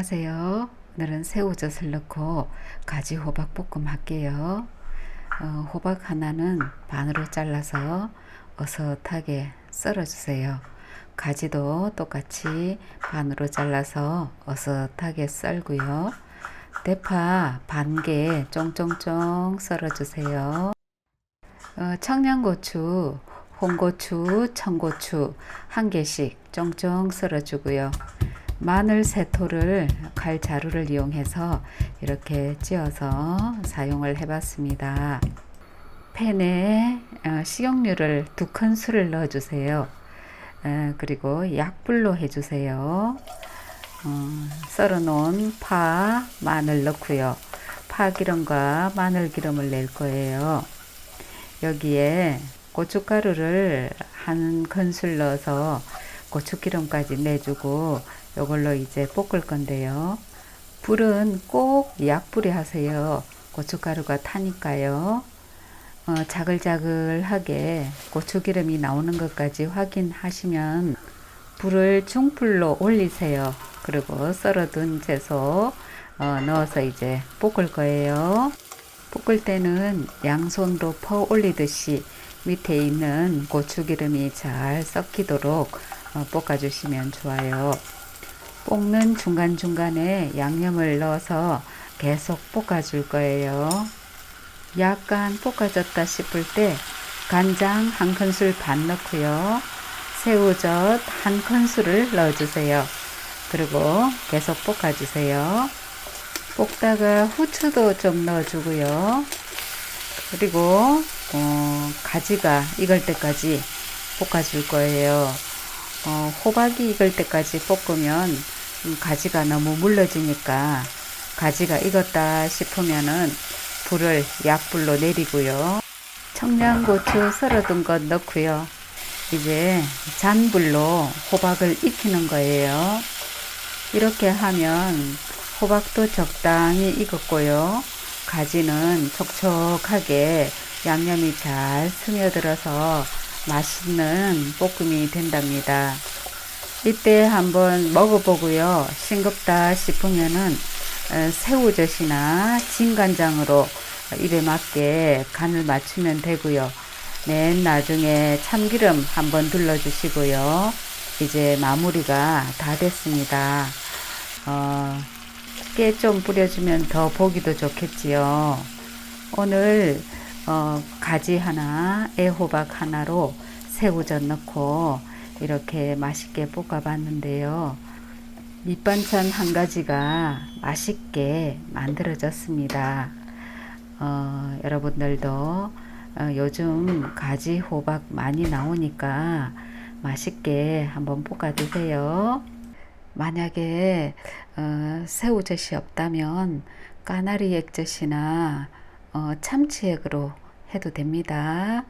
안녕하세요. 오늘은 새우젓을 넣고 가지 호박 볶음 할게요. 어, 호박 하나는 반으로 잘라서 어슷하게 썰어주세요. 가지도 똑같이 반으로 잘라서 어슷하게 썰고요. 대파 반 개 쫑쫑쫑 썰어주세요. 어, 청양고추, 홍고추, 청고추 한 개씩 쫑쫑 썰어주고요. 마늘 세 토를 칼 자루를 이용해서 이렇게 찧어서 사용을 해봤습니다. 팬에 어, 식용유를 두 큰술을 넣어주세요. 에, 그리고 약불로 해주세요. 어, 썰어놓은 파, 마늘 넣고요. 파 기름과 마늘 기름을 낼 거예요. 여기에 고춧가루를 한 큰술 넣어서 고추기름까지 내주고 이걸로 이제 볶을 건데요. 불은 꼭 약불에 하세요. 고춧가루가 타니까요. 어, 자글자글하게 고추기름이 나오는 것까지 확인하시면 불을 중불로 올리세요. 그리고 썰어둔 채소 어, 넣어서 이제 볶을 거예요. 볶을 때는 양손으로 퍼 올리듯이 밑에 있는 고추기름이 잘 섞이도록 어, 볶아주시면 좋아요. 볶는 중간중간에 양념을 넣어서 계속 볶아줄 거예요. 약간 볶아졌다 싶을 때 간장 한 큰술 반 넣고요. 새우젓 한 큰술을 넣어주세요. 그리고 계속 볶아주세요. 볶다가 후추도 좀 넣어주고요. 그리고 어, 가지가 익을 때까지 볶아줄 거예요. 어, 호박이 익을 때까지 볶으면 음, 가지가 너무 물러지니까 가지가 익었다 싶으면은 불을 약불로 내리고요. 청양고추 썰어둔 것 넣고요. 이제 잔불로 호박을 익히는 거예요. 이렇게 하면 호박도 적당히 익었고요. 가지는 촉촉하게 양념이 잘 스며들어서 맛있는 볶음이 된답니다. 이때 한번 먹어보고요. 싱겁다 싶으면은 어, 새우젓이나 진간장으로 입에 맞게 간을 맞추면 되고요. 맨 나중에 참기름 한번 둘러주시고요. 이제 마무리가 다 됐습니다. 어, 깨 좀 뿌려주면 더 보기도 좋겠지요. 오늘 어, 가지 하나, 애호박 하나로 새우젓 넣고 이렇게 맛있게 볶아봤는데요. 밑반찬 한 가지가 맛있게 만들어졌습니다. 어, 여러분들도 어, 요즘 가지 호박 많이 나오니까 맛있게 한번 볶아 드세요. 만약에 어, 새우젓이 없다면 까나리 액젓이나 어, 참치액으로 해도 됩니다.